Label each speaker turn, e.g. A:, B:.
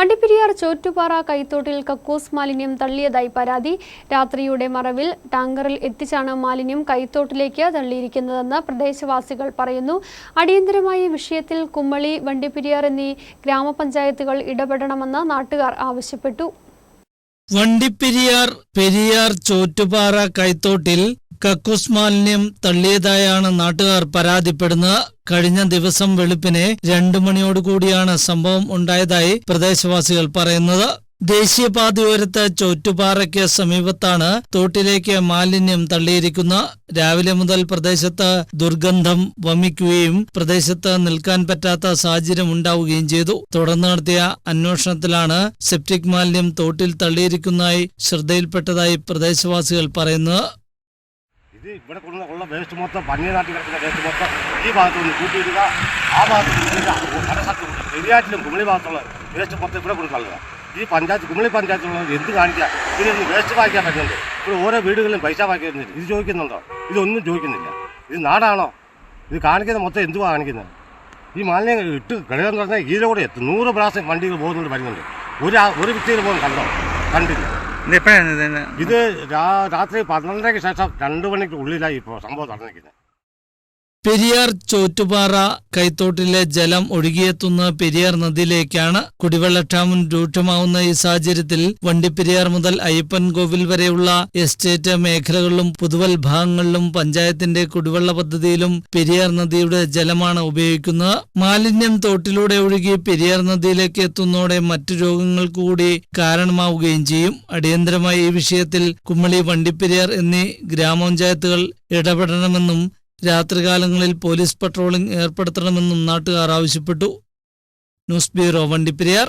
A: വണ്ടിപ്പെരിയാർ ചോറ്റുപാറ കൈത്തോട്ടിൽ കക്കൂസ് മാലിന്യം തള്ളിയതായി പരാതി. രാത്രിയുടെ മറവിൽ ടാങ്കറിൽ എത്തിച്ചാണ് മാലിന്യം കൈത്തോട്ടിലേക്ക് തള്ളിയിരിക്കുന്നതെന്ന് പ്രദേശവാസികൾ പറയുന്നു. അടിയന്തരമായി വിഷയത്തിൽ കുമ്മളി വണ്ടിപ്പെരിയാർ എന്നീ ഗ്രാമപഞ്ചായത്തുകൾ ഇടപെടണമെന്ന് നാട്ടുകാർ ആവശ്യപ്പെട്ടു.
B: വണ്ടിപ്പെരിയാർ പെരിയാർ ചോറ്റുപാറ കൈത്തോട്ടിൽ കക്കൂസ് മാലിന്യം തള്ളിയതായാണ് നാട്ടുകാർ പരാതിപ്പെടുന്നത്. കഴിഞ്ഞ ദിവസം വെളുപ്പിനെ രണ്ടു മണിയോടുകൂടിയാണ് സംഭവം ഉണ്ടായതായി പ്രദേശവാസികൾ പറയുന്നത്. ദേശീയപാതയോരത്ത് ചോറ്റുപാറയ്ക്ക് സമീപത്താണ് തോട്ടിലേക്ക് മാലിന്യം തള്ളിയിരിക്കുന്നത് രാവിലെ മുതൽ പ്രദേശത്ത് ദുർഗന്ധം വമിക്കുകയും പ്രദേശത്ത് നിൽക്കാൻ പറ്റാത്ത സാഹചര്യം ഉണ്ടാവുകയും ചെയ്തു. തുടർന്ന് നടത്തിയ അന്വേഷണത്തിലാണ് സെപ്റ്റിക് മാലിന്യം തോട്ടിൽ തള്ളിയിരിക്കുന്നതായി ശ്രദ്ധയിൽപ്പെട്ടതായി പ്രദേശവാസികൾ പറയുന്നത്.
C: ഇത് ഇവിടെ കൊണ്ടുള്ള ഉള്ള വേസ്റ്റ് മൊത്തം പന്നിയനാട്ടിൽ കിടക്കുന്ന വേസ്റ്റ് മൊത്തം ഈ ഭാഗത്തുനിന്ന് കൂട്ടിയിടുക ആ ഭാഗത്ത് സ്ഥലത്തും പെരിയാറ്റിലും കുമളി ഭാഗത്തുള്ള വേസ്റ്റ് മൊത്തം ഇവിടെ കൊടുക്കാനുള്ളത് ഈ പഞ്ചായത്ത് കുമളി പഞ്ചായത്തിലുള്ള എന്ത് കാണിക്കുക? ഇതിന് വേസ്റ്റ് വാങ്ങിക്കാൻ പറ്റുന്നുണ്ട്. ഇവിടെ ഓരോ വീടുകളിലും പൈസ വാങ്ങിക്കുന്നില്ല ഇത് ചോദിക്കുന്നുണ്ടോ? ഇതൊന്നും ചോദിക്കുന്നില്ല. ഇത് നാടാണോ? ഇത് കാണിക്കുന്ന മൊത്തം എന്തുവാ കാണിക്കുന്നത്? ഈ മാലിന്യം ഇട്ട് കിടക്കുന്ന പറഞ്ഞാൽ ഇതിലൂടെ എത്തും. നൂറ് പ്രാവശ്യം വണ്ടികൾ പോകുന്നുണ്ട് വരുന്നുണ്ട് ഒരു ഒരു വ്യക്തിയിൽ പോലും കണ്ടോ? കണ്ടില്ല.
D: ഇത്? ഇത്
C: രാത്രി പന്ത്രണ്ടരയ്ക്ക് ശേഷം രണ്ട് മണിക്ക് ഉള്ളിലായി ഇപ്പോൾ സംഭവം നടന്നിരിക്കുന്നത്
B: പെരിയാർ ചോറ്റുപാറ കൈത്തോട്ടിലെ ജലം ഒഴുകിയെത്തുന്ന പെരിയാർ നദിയിലേക്കാണ് കുടിവെള്ളക്ഷാമം രൂക്ഷമാവുന്ന ഈ സാഹചര്യത്തിൽ വണ്ടിപ്പെരിയാർ മുതൽ അയ്യപ്പൻ അയ്യപ്പൻകോവിൽ വരെയുള്ള എസ്റ്റേറ്റ് മേഖലകളിലും പുതുവൽ ഭാഗങ്ങളിലും പഞ്ചായത്തിന്റെ കുടിവെള്ള പദ്ധതിയിലും പെരിയാർ നദിയുടെ ജലമാണ് ഉപയോഗിക്കുന്നത്. മാലിന്യം തോട്ടിലൂടെ ഒഴുകി പെരിയാർ നദിയിലേക്ക് എത്തുന്നതോടെ മറ്റു രോഗങ്ങൾ കൂടി കാരണമാവുകയും ചെയ്യും. അടിയന്തരമായി ഈ വിഷയത്തിൽ കുമ്മളി വണ്ടിപ്പെരിയാർ എന്നീ ഗ്രാമപഞ്ചായത്തുകൾ ഇടപെടണമെന്നും രാത്രികാലങ്ങളിൽ പോലീസ് പട്രോളിംഗ് ഏർപ്പെടുത്തണമെന്നും നാട്ടുകാർ ആവശ്യപ്പെട്ടു. News bureau Vandiperiyar.